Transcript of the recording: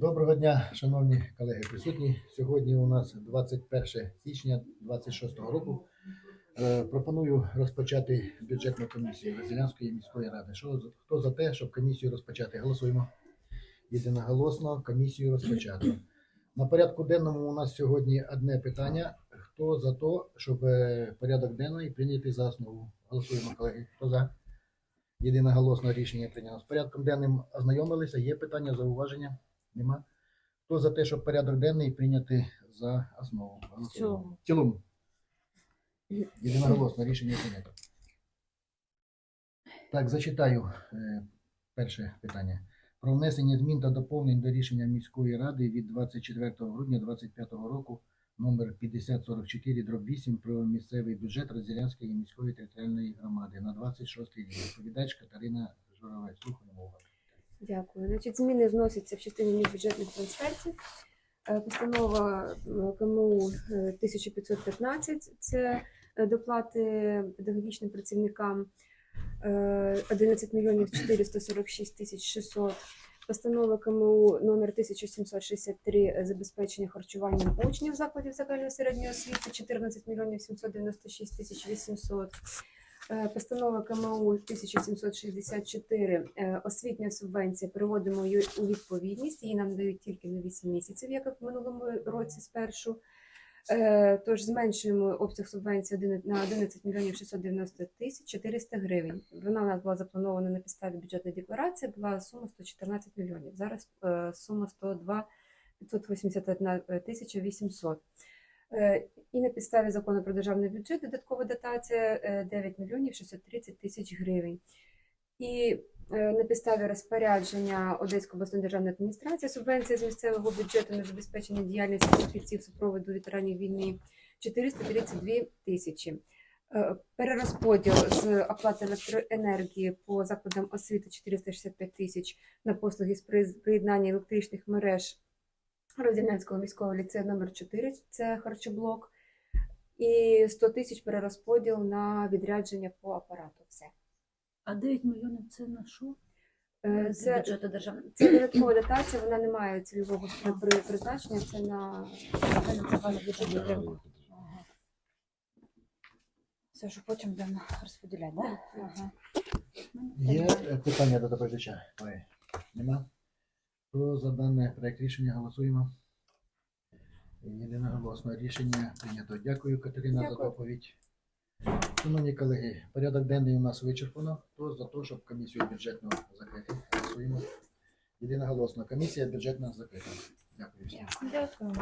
Доброго дня, шановні колеги присутні. Сьогодні у нас 21 січня 26 року. Е, Пропоную розпочати бюджетну комісію Розділянської міської ради. Що хто за те, щоб комісію розпочати? Голосуємо. Єдиноголосно комісію розпочато. На порядку денному у нас сьогодні одне питання. Хто за те, щоб е, порядок денний прийняти за основу? Голосуємо, колеги. Хто за? Єдиноголосно рішення прийнято. З порядком денним ознайомилися. Є питання, зауваження? Нема. Хто за те, щоб порядок денний прийняти за основу? Голосуємо. цілому. В цілому. Єдиноголосно рішення прийнято. Так, зачитаю е, перше питання. Про внесення змін та доповнень до рішення міської ради від 24 грудня 2025 року номер 5044 дроб 8 про місцевий бюджет Розділянської міської територіальної громади на 26 рік. Відповідач Катерина Журавець. Вас. Дякую. Значить, зміни вносяться в частині міжбюджетних трансфертів. Е, Постанова е, КМУ е, 1515 це е, доплати педагогічним працівникам е, 11 мільйонів 446 тисяч 600. Постанова КМУ номер 1763 забезпечення харчуванням учнів закладів загальної середньої освіти 14 мільйонів 796 тисяч 800. Е, Постанова КМУ 1764 е, освітня субвенція приводимо її у відповідність. Її нам дають тільки на 8 місяців, як в минулому році спершу. Е, Тож зменшуємо обсяг субвенції на 11 мільйонів 690 тисяч 400 гривень. Вона у нас була запланована на підставі бюджетної декларації, була сума 114 мільйонів. Зараз сума 102 581 тисяча 800. Е, І на підставі закону про державний бюджет додаткова дотація е, 9 мільйонів 630 тисяч гривень. І е, на підставі розпорядження Одеської обласної державної адміністрації субвенція з місцевого бюджету на забезпечення діяльності фахівців супроводу ветеранів війни 432 тисячі. Е, Перерозподіл з оплати електроенергії по закладам освіти 465 тисяч на послуги з приєднання електричних мереж Роздільнянського міського ліцею номер 4 це харчоблок, і 100 тисяч перерозподіл на відрядження по апарату. Все. А 9 мільйонів це на що? Е, Це, це додаткова дотація, вона не має цільового при- при- призначення, це на підтримку. Ага. Все, що потім будемо розподіляти, так? Ага. Є е, питання до доповідача? Ой, Нема? Хто за даний проект рішення голосуємо? Єдиноголосно рішення прийнято. Дякую, Катерина, за доповідь. Шановні колеги, порядок денний у нас вичерпано. Хто за те, щоб комісію бюджетну закрити? Голосуємо. Єдиноголосно. Комісія бюджетна закрита. Дякую всім. Дякую.